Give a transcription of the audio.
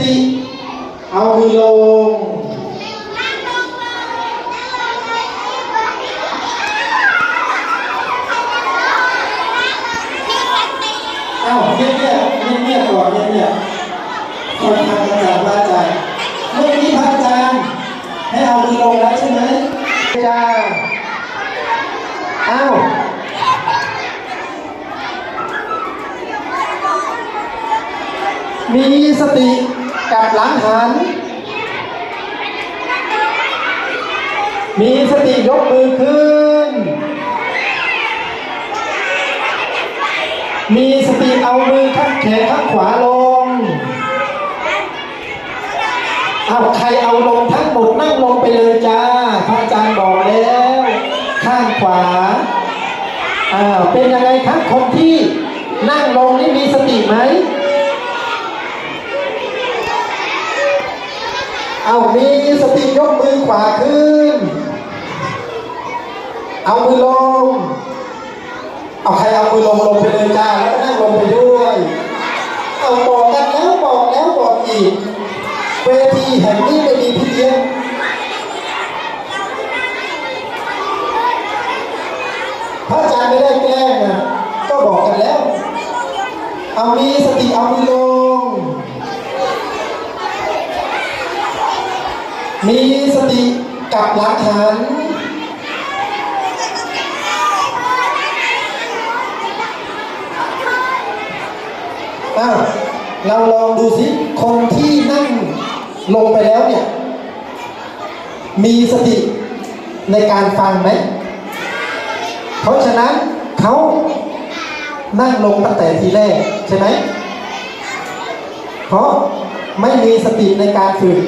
ติ เอามือลงเอ้าเงียบเงียบเงียบเงียบก่อนเงียบเงียบคนทางอาจารย์พระอาจารย์เมื่อกี้พระอาจารย์ให้เอามือลงแล้วใช่ไหมอาจารย์เอ้ามีสติ กับหลังหัน มีสติยกมือขึ้น มีสติเอามือข้างแขนข้างขวาลง เอาใครเอาลงทั้งหมดนั่งลงไปเลยจ้า พระอาจารย์บอกแล้ว ข้างขวาอ้าวเป็นยังไงครับคนที่นั่งลงนี่มีสติไหม เอามีสติยกมือขวาขึ้น เอามือลง เอาใครเอามือลงลงไปเลยจ้าแล้วก็นั่งลงไปด้วย เอาบอกกันแล้วบอกแล้วบอกอีก เวทีแห่งนี้ไม่มีพี่เลี้ยงพระอาจารย์ไม่ได้แกล้งนะก็บอกกันแล้ว เอามีสติเอามือลง มีสติกับหลักฐานอ้าวเราลองดูสิ คนที่นั่งลงไปแล้วเนี่ย มีสติในการฟังไหม เพราะฉะนั้นเขานั่งลงตั้งแต่ทีแรกใช่ไหม เพราะไม่มีสติในการฝึก